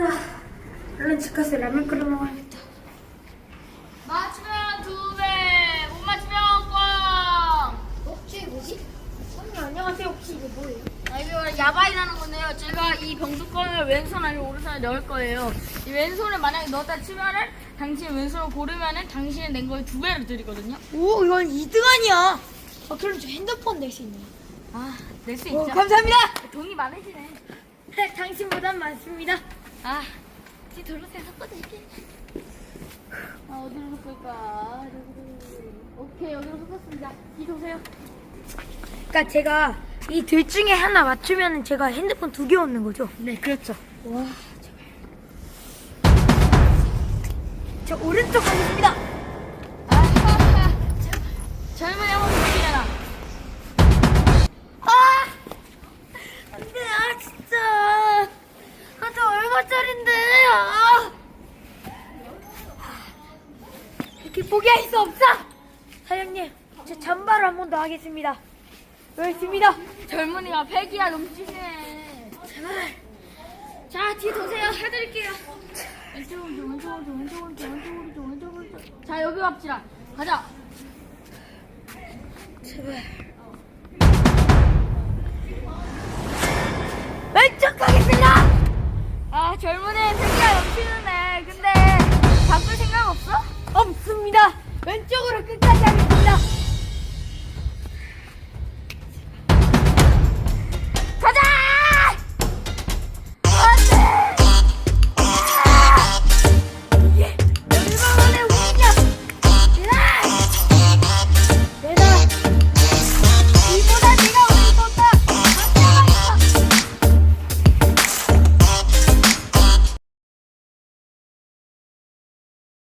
자, 얼른 집 가서 라면 끓여 먹어야겠다. 맞추면 두 배, 못 맞추면 꽝. 혹시 뭐지? 선생님 안녕하세요. 혹시 이게 뭐예요? 아, 이거 야바이라는 건데요. 제가 이 병뚜껑을 왼손 아니면 오른손에 넣을 거예요. 이 왼손을 만약에 넣었다 치면은 당신 왼손을 고르면은 당신이 낸 거에 두 배를 드리거든요. 오, 이건 2등 아니야. 아, 그럼 저 핸드폰 낼 수 있나요? 아, 낼수 오, 있죠. 감사합니다. 돈이 많으시네. 네, 당신보단 많습니다. 아, 뒤 돌려서 섞어드릴게. 아, 어디로 섞을까? 오케이, 여기로 섞었습니다. 뒤 도세요. 그러니까 제가 이 둘 중에 하나 맞추면 제가 핸드폰 두 개 얻는 거죠? 네, 그렇죠. 와, 저 오른쪽 가겠습니다. 아하하. 젊은 얼마짜린데, 아! 이렇게 포기할 수 없어! 사장님, 제 잠바를 한번 더 하겠습니다. 열심히다. 젊은이가 패기가 넘치네. 제발. 자, 뒤 도세요. 해드릴게요. 왼쪽, 오른쪽, 왼쪽, 오른쪽, 왼쪽, 오른쪽, 왼쪽, 오른쪽, 왼쪽, 오른쪽. 자, 여기 갑시다. 가자. 제발. 왼쪽 가겠습니다! 아, 젊은이 패기가 넘치는데. 근데, 바꿀 생각 없어? 없습니다. 왼쪽으로 끝까지 하겠습니다.